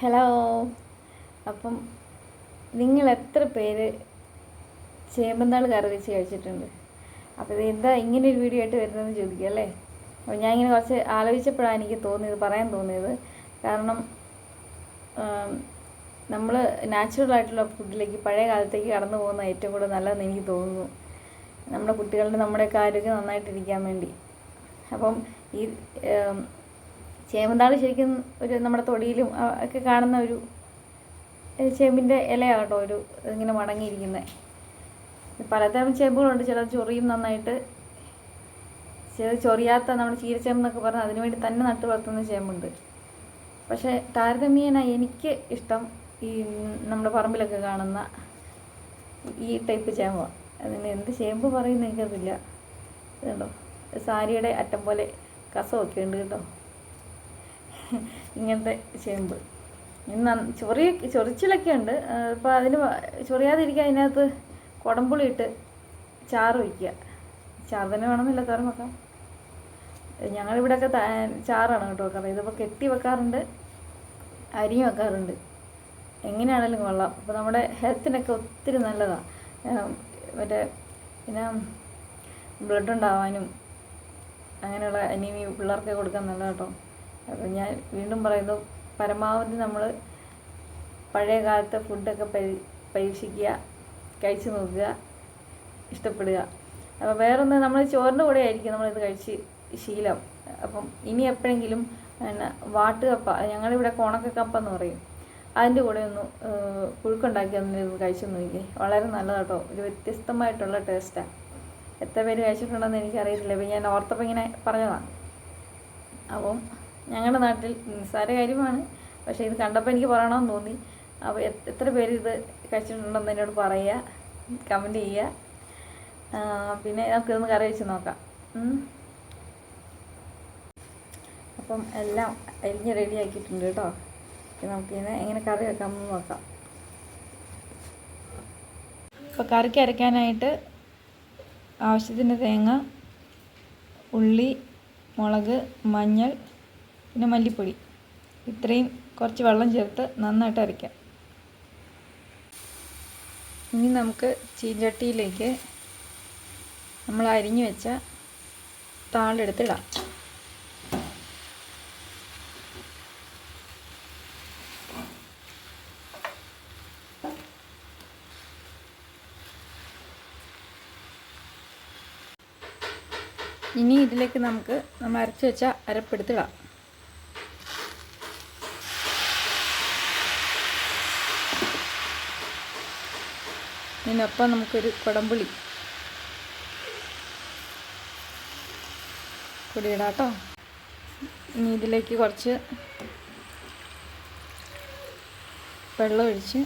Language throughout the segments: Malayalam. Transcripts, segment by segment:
ഹലോ അപ്പം നിങ്ങൾ എത്ര പേര് ചേമ്പന്താൾ കറി വെച്ച് കഴിച്ചിട്ടുണ്ട്? അപ്പോൾ ഇത് എന്താ ഇങ്ങനെ ഒരു വീഡിയോ ആയിട്ട് വരുന്നതെന്ന് ചോദിക്കുക അല്ലേ? അപ്പോൾ ഞാൻ ഇങ്ങനെ കുറച്ച് ആലോചിച്ചപ്പോഴാണ് എനിക്ക് തോന്നിയത് പറയാൻ തോന്നിയത്. കാരണം നമ്മൾ നാച്ചുറൽ ആയിട്ടുള്ള ഫുഡിലേക്ക് പഴയ കാലത്തേക്ക് കടന്നു പോകുന്ന ഏറ്റവും കൂടുതൽ നല്ലതെന്ന് എനിക്ക് തോന്നുന്നു. നമ്മുടെ കുട്ടികളുടെ നമ്മുടെയൊക്കെ ആരോഗ്യം നന്നായിട്ടിരിക്കാൻ വേണ്ടി. അപ്പം ഈ ഏം, ചേമ്പന്താൾ ശരിക്കും ഒരു നമ്മുടെ തൊടിയിലും ഒക്കെ കാണുന്ന ഒരു ചേമ്പിന്റെ ഇലയാട്ടോ ഒരു ഇങ്ങനെ മടങ്ങിയിരിക്കുന്നത് പലതരം ചേമ്പുകളുണ്ട്. ചില ചൊറിയും നന്നായിട്ട്. ചില ചൊറിയാത്ത നമ്മുടെ ചീരച്ചേമ്പ് എന്നൊക്കെ പറഞ്ഞാൽ അതിനു വേണ്ടി തന്നെ നട്ടു വളർത്തുന്ന ചേമ്പുണ്ട്. പക്ഷേ താരതമ്യേന എനിക്ക് ഇഷ്ടം ഈ നമ്മുടെ പറമ്പിലൊക്കെ കാണുന്ന ഈ ടൈപ്പ് ചേമ്പാണ് അതിന് എന്ത് ചേമ്പ് പറയുന്ന എനിക്കറിയില്ല. ഇതുണ്ടോ? സാരിയുടെ അറ്റം പോലെ കസമൊക്കെ ഉണ്ട് കേട്ടോ. ഇങ്ങനത്തെ ചേമ്പ്. ഇന്ന് ചൊറിയ ചൊറിച്ചിലൊക്കെ ഉണ്ട്. അപ്പോൾ അതിന് ചൊറിയാതിരിക്കുക അതിനകത്ത് കുടംപുളി ഇട്ട് ചാറ് വയ്ക്കുക ചാറ് തന്നെ വേണമെന്നില്ല തോരൻ വെക്കാം ഞങ്ങളിവിടെയൊക്കെ ചാറാണ് കേട്ടോ വെക്കാറ്. ഇതിപ്പോൾ കെട്ടി വെക്കാറുണ്ട് അരിഞ്ഞ് വെക്കാറുണ്ട്. എങ്ങനെയാണെങ്കിലും കൊള്ളാം. അപ്പോൾ നമ്മുടെ ഹെൽത്തിനൊക്കെ ഒത്തിരി നല്ലതാണ് മറ്റേ പിന്നെ ബ്ലഡ് ഉണ്ടാവാനും അങ്ങനെയുള്ള അനീമി പിള്ളേർക്ക് കൊടുക്കാൻ നല്ല കേട്ടോ. അപ്പോൾ ഞാൻ വീണ്ടും പറയുന്നു പരമാവധി നമ്മൾ പഴയ കാലത്തെ ഫുഡൊക്കെ പരി പരീക്ഷിക്കുക കഴിച്ചു നോക്കുക ഇഷ്ടപ്പെടുക. അപ്പോൾ വേറൊന്ന് നമ്മൾ ചോറിന്റെ കൂടെ ആയിരിക്കും നമ്മളിത് കഴിച്ച് ശീലം. അപ്പം ഇനി എപ്പോഴെങ്കിലും പിന്നെ വാട്ടുകപ്പ ഞങ്ങളിവിടെ കോണക്കക്കപ്പ എന്ന് പറയും. അതിന്റെ കൂടെ ഒന്ന് പുഴുക്കുണ്ടാക്കി ഒന്ന് കഴിച്ചു നോക്കി വളരെ നല്ലതാട്ടോ ഒരു വ്യത്യസ്തമായിട്ടുള്ള ടേസ്റ്റാണ് എത്ര പേര് കഴിച്ചിട്ടുണ്ടെന്ന് എനിക്കറിയത്തില്ല. ഇപ്പം ഞാൻ ഓർത്തപ്പോൾ ഇങ്ങനെ പറഞ്ഞതാണ് അപ്പം ഞങ്ങളുടെ നാട്ടിൽ നിസ്സാര കാര്യമാണ്. പക്ഷേ ഇത് കണ്ടപ്പോൾ എനിക്ക് പറയണമെന്ന് തോന്നി. അപ്പോൾ എത്ര പേര് ഇത് കഴിച്ചിട്ടുണ്ടെന്ന് എന്നോട് പറയുക കമന്റ് ചെയ്യുക പിന്നെ നമുക്കിതൊന്ന് കറി വെച്ച് നോക്കാം. അപ്പം എല്ലാം അരിഞ്ഞ് റെഡി ആക്കിയിട്ടുണ്ട് കേട്ടോ. നമുക്കിങ്ങനെ എങ്ങനെ കറി വെക്കാമെന്ന് നോക്കാം. അപ്പോൾ കറിക്ക് അരയ്ക്കാനായിട്ട് ആവശ്യത്തിന് തേങ്ങ ഉള്ളി മുളക് മഞ്ഞൾ പിന്നെ മല്ലിപ്പൊടി. ഇത്രയും കുറച്ച് വെള്ളം ചേർത്ത് നന്നായിട്ട് അരയ്ക്കാം. ഇനി നമുക്ക് ചീഞ്ചട്ടിയിലേക്ക് നമ്മൾ അരിഞ്ഞു വെച്ച താളെടുത്തിടാം ഇനി ഇതിലേക്ക് നമുക്ക് നമ്മൾ അരച്ചു വെച്ച അരപ്പെടുത്തിടാം ഇതിനൊപ്പം നമുക്കൊരു കുടംപുളി. കൂടി ഇടാം കേട്ടോ ഇനി ഇതിലേക്ക് കുറച്ച് വെള്ളം ഒഴിച്ച്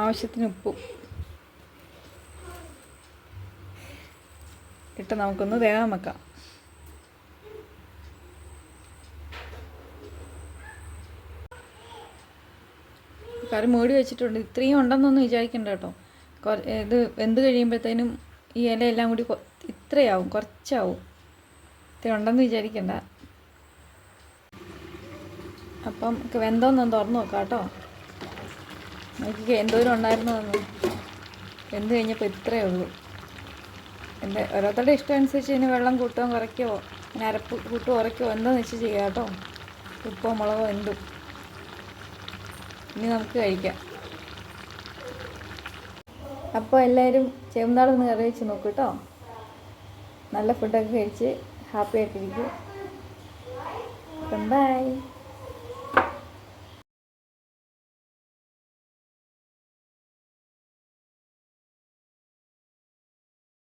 ആവശ്യത്തിന് ഉപ്പും ഇട്ട് നമുക്കൊന്ന് വേഗം വെക്കാം. കറി മൂടി വെച്ചിട്ടുണ്ട്. ഇത്രയും ഉണ്ടെന്നൊന്നും വിചാരിക്കണ്ട കേട്ടോ. ഇത് വെന്ത് കഴിയുമ്പോഴത്തേനും ഈ ഇല എല്ലാം കൂടി ഇത്രയാവും കുറച്ചാവും. ഇത്ര ഉണ്ടെന്ന് വിചാരിക്കണ്ട. അപ്പം വെന്തോന്നൊന്ന് തുറന്നു നോക്കാം കേട്ടോ. നോക്കി എന്തോരം ഉണ്ടായിരുന്നു എന്ന്. വെന്ത് കഴിഞ്ഞപ്പോൾ ഇത്രയേ ഉള്ളൂ. എന്റെ ഓരോരുത്തരുടെ ഇഷ്ടം അനുസരിച്ച് ഇതിന് വെള്ളം കൂട്ടുകയോ കുറയ്ക്കുകയോ പിന്നെ അരപ്പ് കൂട്ടുകയോ കുറയ്ക്കുകയോ എന്താണെന്ന് വെച്ച് ചെയ്യാം കേട്ടോ. ഉപ്പോ മുളകോ എന്തും. ഇനി നമുക്ക് കഴിക്കാം. അപ്പോൾ എല്ലാവരും ചേമ്പാളൊന്ന് കറി വെച്ച് നോക്കൂ കേട്ടോ നല്ല ഫുഡൊക്കെ കഴിച്ച് ഹാപ്പി ആയിട്ടിരിക്കും. ബൈ